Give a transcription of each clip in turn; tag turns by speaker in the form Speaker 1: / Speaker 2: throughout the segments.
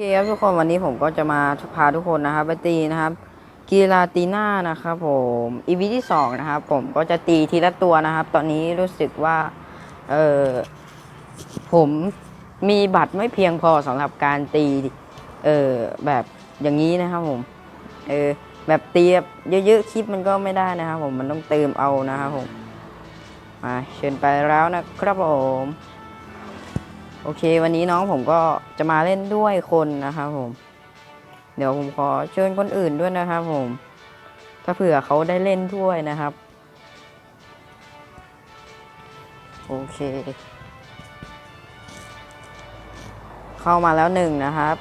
Speaker 1: เคครับทุกคนวันนี้ผมก็จะมาพาทุกคนนะครับไปตีนะครับกีฬาตีหน่านะครับผมอีพีที่สองนะครับผมก็จะตีทีละตัวนะครับ ตอนนี้รู้สึกว่าเออผมมีบัตรไม่เพียงพอสำหรับการตีเออแบบอย่างนี้นะครับผมเออแบบตีแบบเยอะๆคลิปมันก็ไม่ได้นะครับผมมันต้องเติมเอานะครับผมมาเชิญไปแล้วนะครับผม โอเค วันนี้น้องผมก็จะมาเล่นด้วยคนนะครับผม เดี๋ยวผมขอเชิญคนอื่นด้วยนะครับผม ถ้าเผื่อเขาได้เล่นด้วยนะครับ โอเค เข้ามาแล้วหนึ่งนะครับ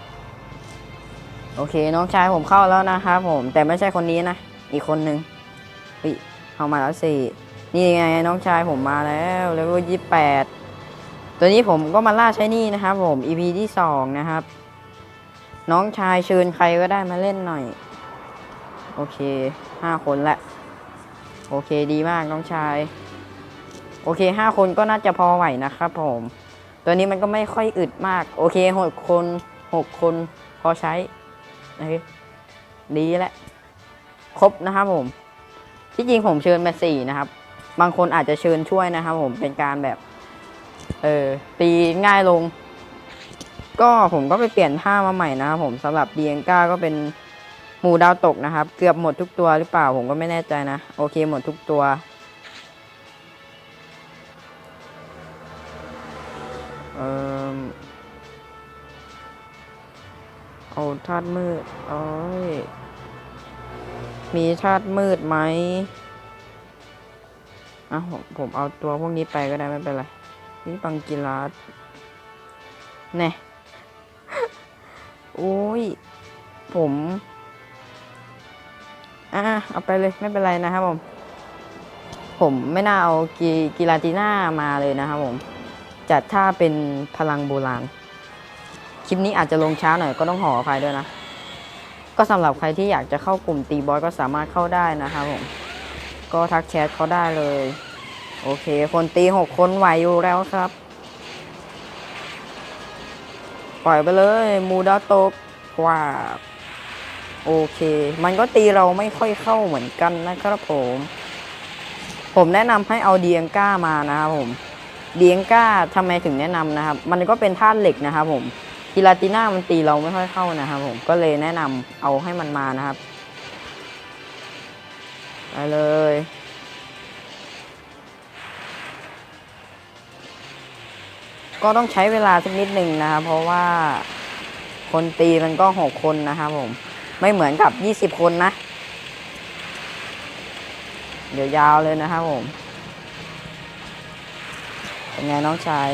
Speaker 1: โอเค น้องชายผมเข้าแล้วนะครับผม แต่ไม่ใช่คนนี้นะ อีกคนนึงเฮ้ยเข้ามาแล้วสี่นี่ไงน้องชายผมมาแล้วเลเวลยี่สิบแปด ตัวนี้ผมก็มาล่าใช้หนี่นะครับผม EP ที่สองนะครับ น้องชายเชิญใครก็ได้มาเล่นหน่อย โอเคห้าคนละ โอเคดีมากน้องชาย โอเคห้าคนก็น่าจะพอไหวนะครับผม ตัวนี้มันก็ไม่ค่อยอึดมาก โอเคหกคนหกคนพอใช้นะดีแหละครบนะครับผม ที่จริงผมเชิญมาสี่นะครับ บางคนอาจจะเชิญช่วยนะครับผมเป็นการแบบ เออตีง่ายลง ก็ผมก็ไปเปลี่ยนท่ามาใหม่นะครับผมสำหรับเดียงก้าก็เป็นหมูดาวตกนะครับ เกือบหมดทุกตัวหรือเปล่าผมก็ไม่แน่ใจนะ โอเคหมดทุกตัว เออเอาธาตุมืดโอ้ยมีธาตุมืดไหมอะผมผมเอาตัวพวกนี้ไปก็ได้ไม่เป็นไร นี่ปังกีฬาสแน่โอ้ย ผม อะเอาไปเลยไม่เป็นไรนะครับผม ผมไม่น่าเอากีกีฬาตีน่ามาเลยนะครับผม จัดท่าเป็นพลังโบราณ คลิปนี้อาจจะลงช้าหน่อยก็ต้องขออภัยด้วยนะ ก็สำหรับใครที่อยากจะเข้ากลุ่มตีบอยก็สามารถเข้าได้นะครับผม ก็ทักแชทเขาได้เลย โอเค คนตีหกคนไหวอยู่แล้วครับ ปล่อยไปเลย มูดาโตกว่าโอเค มันก็ตีเราไม่ค่อยเข้าเหมือนกันนะครับผม ผมแนะนำให้เอาเดียงก้ามานะครับผม เดียงก้าทำไมถึงแนะนำนะครับ มันก็เป็นธาตุเหล็กนะครับผมกิลาติน่ามันตีเราไม่ค่อยเข้านะครับผม ก็เลยแนะนำเอาให้มันมานะครับ ไปเลย ก็ต้องใช้เวลาสักนิดหนึ่งนะครับ เพราะว่าคนตีมันก็หกคนนะครับผม ไม่เหมือนกับยี่สิบคนนะ เดี๋ยวยาวเลยนะครับผมเป็นไงน้องชาย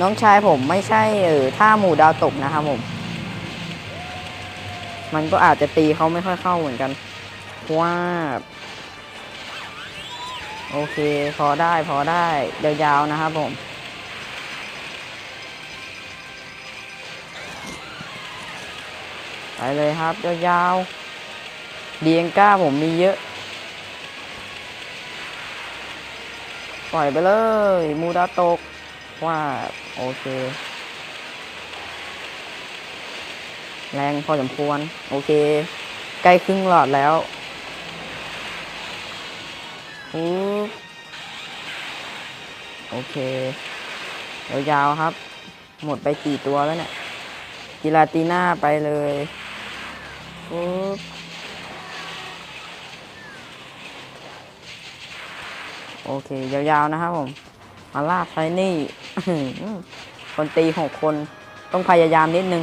Speaker 1: น้องชายผมไม่ใช่เออท่าหมู่ดาวตกนะครับผม มันก็อาจจะตีเขาไม่ค่อยเข้าเหมือนกันว่าโอเค พอได้พอได้ยาวๆนะครับผม เลยครับยาวๆเดียงก้าผมมีเยอะ ปล่อยไปเลย มูดาตกว่าโอเค แรงพอสมควร โอเค ใกล้ครึ่งหลอดแล้วโอเคยาวๆครับ หมดไปกี่ตัวแล้วเนี่ย กิลาติน่าไปเลย ปุ๊บโอเค ยาวๆนะครับผม มาลากไซนี่ คนตีหกคน ต้องพยายามนิดนึง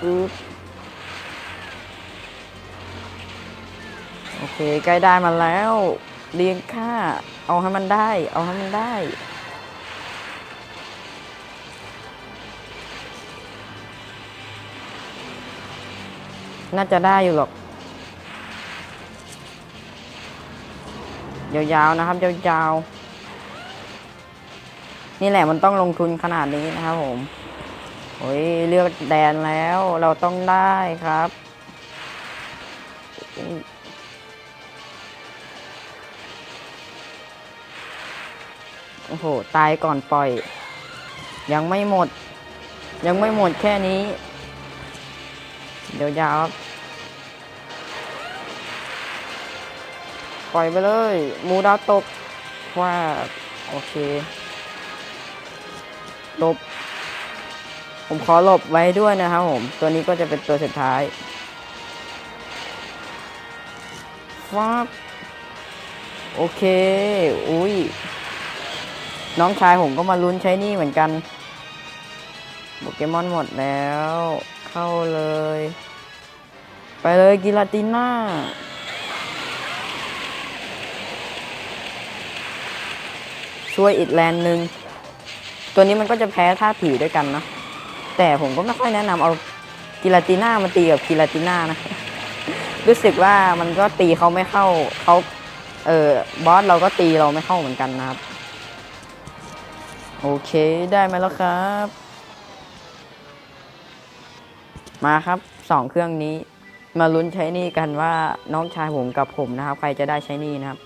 Speaker 1: ปึ๊บโอเค ใกล้ได้มาแล้ว เรียงค่า เอาให้มันได้ เอาให้มันได้ น่าจะได้อยู่หรอก ยาวๆนะครับ ยาวๆ นี่แหละมันต้องลงทุนขนาดนี้นะครับผม โอ้ยเลือกแดนแล้วเราต้องได้ครับ โอ้โห ตายก่อนปล่อย ยังไม่หมด ยังไม่หมดแค่นี้ เดี๋ยวยาวครับ ปล่อยไปเลย มูดาวตกว่าโอเคหลบ ผมขอหลบไว้ด้วยนะครับผม ตัวนี้ก็จะเป็นตัวสุดท้ายฟับโอเค อุ้ย น้องชายผมก็มาลุ้นใช้นี่เหมือนกันโปเกมอนหมดแล้ว เข้าเลย ไปเลยกิลาติน่า ช่วยอีกแลนด์หนึ่งตัวนี้มันก็จะแพ้ท่าผีด้วยกันเนะแต่ผมก็ไม่ค่อยแนะนำเอากิลาติน่ามาตีกับกิลาติน่านะรู้สึกว่ามันก็ตีเขาไม่เข้าเขาเออบอสเราก็ตีเราไม่เข้าเหมือนกันนะครับ โอเคได้มแล้วครับ มาครับสองเครื่องนี้ มาลุ้นใช้นี่กันว่าน้องชายผมกับผมนะครับ ใครจะได้ใช้นี่นะครับ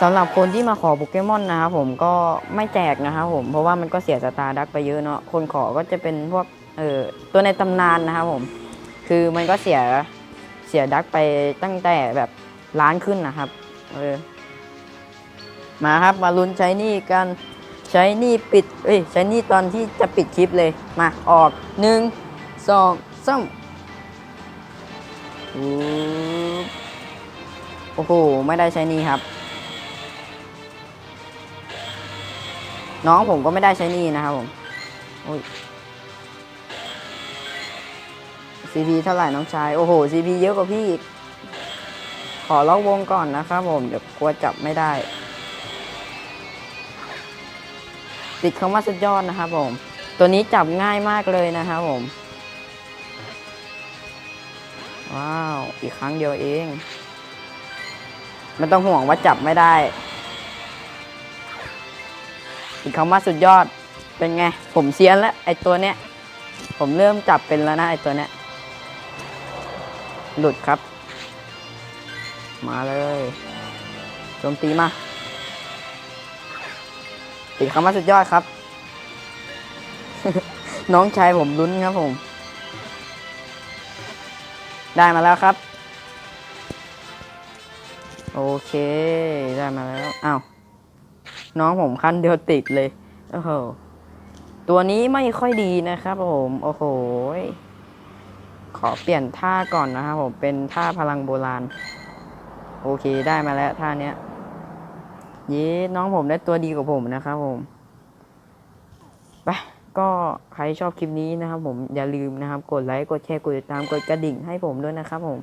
Speaker 1: สำหรับคนที่มาขอโปเกมอนนะครับผมก็ไม่แจกนะครับผมเพราะว่ามันก็เสียสตาร์ดักไปเยอะเนาะคนขอก็จะเป็นพวกเออตัวในตำนานนะครับผม คือมันก็เสียเสียดักไปตั้งแต่แบบล้านขึ้นนะครับเออมาครับมาลุ้นใช้นี่กันใช้นี่ปิดเอ้ยใช้นี่ตอนที่จะปิดคลิปเลยมาออกหนึ่งสองสามโอ้โห ไม่ได้ใช้นี่ครับ น้องผมก็ไม่ได้ใช้นี่นะครับผมโอ้ย CP เท่าไหร่น้องชาย โอ้โห CP เยอะกว่าพี่อีก ขอล็อกวงก่อนนะครับผม เดี๋ยวกลัวจับไม่ได้ ติดคำว่าสุดยอดนะครับผม ตัวนี้จับง่ายมากเลยนะครับผม ว้าว อีกครั้งเดียวเอง ไม่ต้องห่วงว่าจับไม่ได้ อีกคำว่าสุดยอดเป็นไง ผมเซียนแล้วไอตัวเนี้ย ผมเริ่มจับเป็นแล้วนะไอตัวเนี้ย หลุดครับ มาเลยโจมตีมา อีกคำว่าสุดยอดครับ น้องชายผมลุ้นครับผม ได้มาแล้วครับ โอเค ได้มาแล้ว อ้าว น้องผมขั้นเดียวติดเลย โอ้โห ตัวนี้ไม่ค่อยดีนะครับผม โอ้โห ขอเปลี่ยนท่าก่อนนะครับผม เป็นท่าพลังโบราณ โอเคได้มาแล้วท่าเนี้ยเย้น้องผมได้ตัวดีกว่าผมนะครับผม ไปก็ใครชอบคลิปนี้นะครับผมอย่าลืมนะครับ กดไลค์กดแชร์กดติดตามกดกระดิ่งให้ผมด้วยนะครับผม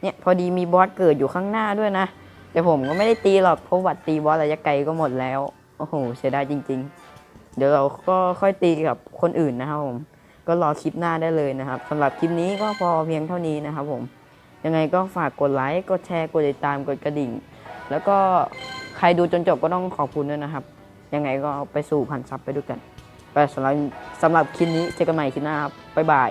Speaker 1: เนี่ยพอดีมีบอสเกิดอยู่ข้างหน้าด้วยนะ แต่ผมก็ไม่ได้ตีหรอกเพราะวัดตีบอสระยะไกลก็หมดแล้ว โอ้โหเสียดายจริง ๆ เดี๋ยวเราก็ค่อยตีกับคนอื่นนะครับผม ก็รอคลิปหน้าได้เลยนะครับสำหรับคลิปนี้ก็พอเพียงเท่านี้นะครับผม ยังไงก็ฝากกดไลค์ กดแชร์ กดติดตาม กดกระดิ่ง แล้วก็ใครดูจนจบก็ต้องขอบคุณด้วยนะครับ ยังไงก็ไปสู่พันซับไปด้วยกัน ไปสำหรับสำหรับคลิปนี้เจอกันใหม่คลิปหน้าครับบ๊ายบาย